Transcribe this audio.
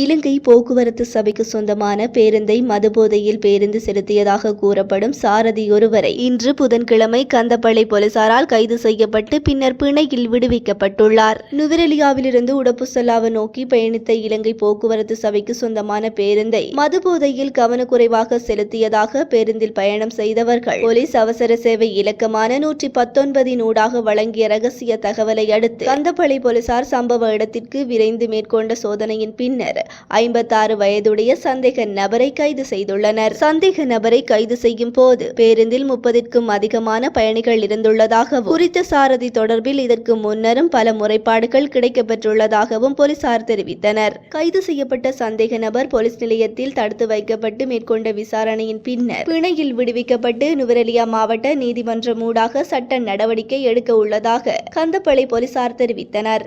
இலங்கை போக்குவரத்து சபைக்கு சொந்தமான பேருந்தை மதுபோதையில் பேருந்து செலுத்தியதாக கூறப்படும் சாரதி ஒருவரை இன்று புதன்கிழமை கந்தப்பளை போலீசாரால் கைது செய்யப்பட்டு பின்னர் பிணையில் விடுவிக்கப்பட்டுள்ளார். நுவரெலியாவிலிருந்து உடப்புசல்லாவை நோக்கி பயணித்த இலங்கை போக்குவரத்து சபைக்கு சொந்தமான பேருந்தை மதுபோதையில் கவனக்குறைவாக செலுத்தியதாக பேருந்தில் பயணம் செய்தவர்கள். போலீஸ் அவசர சேவை இலக்கமான நூற்றி பத்தொன்பதின் ஊடாக வழங்கிய ரகசிய தகவலை அடுத்து கந்தப்பளை போலீசார் சம்பவ இடத்திற்கு விரைந்து மேற்கொண்ட சோதனையின் பின்னர் ஐம்பத்தாறு வயதுடைய சந்தேக நபரை கைது செய்துள்ளனர். சந்தேக நபரை கைது செய்யும் போது பேருந்தில் முப்பதிற்கும் அதிகமான பயணிகள் இருந்துள்ளதாகவும் குறித்த சாரதி தொடர்பில் இதற்கு முன்னரும் பல முறைப்பாடுகள் கிடைக்கப்பெற்றுள்ளதாகவும் போலீசார் தெரிவித்தனர். கைது செய்யப்பட்ட சந்தேக நபர் போலீஸ் நிலையத்தில் தடுத்து வைக்கப்பட்டு மேற்கொண்ட விசாரணையின் பின்னர் பிணையில் விடுவிக்கப்பட்டு நுவரெலியா மாவட்ட நீதிமன்றம் ஊடாக சட்ட நடவடிக்கை எடுக்க உள்ளதாக கந்தப்பளை போலீசார் தெரிவித்தனர்.